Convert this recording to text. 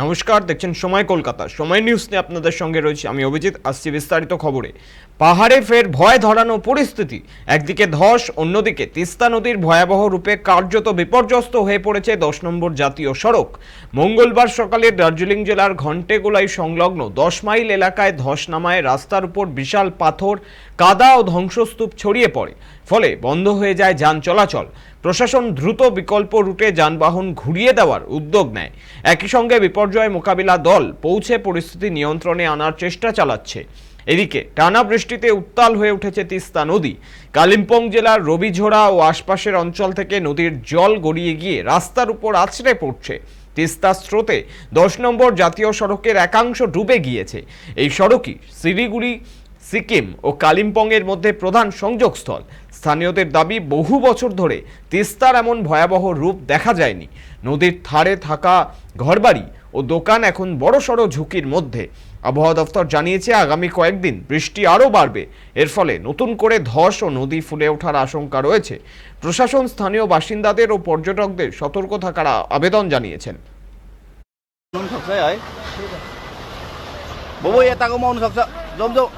নমস্কার, দেখছেন সময় কলকাতা। সময় নিউজ নিয়ে আপনাদের সঙ্গে রয়েছে আমি অভিজিৎ, আসছি বিস্তারিত খবরে। পাহাড়ে ফের ভয় ধরানো পরিস্থিতি। একদিকে ধস, অন্যদিকে তিস্তা নদীর ভয়াবহ রূপে কার্যত বিপর্যস্ত হয়ে পড়েছে দশ নম্বর জাতীয় সড়ক। মঙ্গলবার সকালে দার্জিলিং জেলার ঘণ্টেগোলাই সংলগ্ন দশ মাইল এলাকায় ধস নামায় রাস্তার উপর বিশাল পাথর, কাদা ও ধ্বংসস্তূপ ছড়িয়ে পড়ে। ফলে বন্ধ হয়ে যায় যান চলাচল। প্রশাসন দ্রুত বিকল্প রুটে যানবাহন ঘুরিয়ে দেওয়ার উদ্যোগ নেয়। একই সঙ্গে বিপর্যয় মোকাবিলা দল পৌঁছে পরিস্থিতি নিয়ন্ত্রণে আনার চেষ্টা চালাচ্ছে। এদিকে টানা বৃষ্টিতে উত্তাল হয়ে উঠেছে তিস্তা নদী। কালিম্পং জেলার রবিঝোড়া ও আশপাশের অঞ্চল থেকে নদীর জল গড়িয়ে গিয়ে রাস্তার উপর আছড়ে পড়ছে। তিস্তা স্রোতে দশ নম্বর জাতীয় সড়কের একাংশ ডুবে গিয়েছে। এই সড়কই শিলিগুড়ি, সিকিম ও কালিম্পংয়ের মধ্যে প্রধান সংযোগস্থল। স্থানীয়দের দাবি, বহু বছর ধরে তিস্তার এমন ভয়াবহ রূপ দেখা যায়নি। নদীর ধারে থাকা ঘরবাড়ি ও দোকান এখন বড়সড় ঝুঁকির মধ্যে। আবহাওয়া দফতর জানিয়েছে, আগামী কয়েকদিন বৃষ্টি আরও বাড়বে। এর ফলে নতুন করে ধস ও নদী ফুলে ওঠার আশঙ্কা রয়েছে। প্রশাসন, স্থানীয় বাসিন্দাদের ও পর্যটকদের সতর্ক থাকার আবেদন জানিয়েছেন। বউ এ তাকে মন জম জম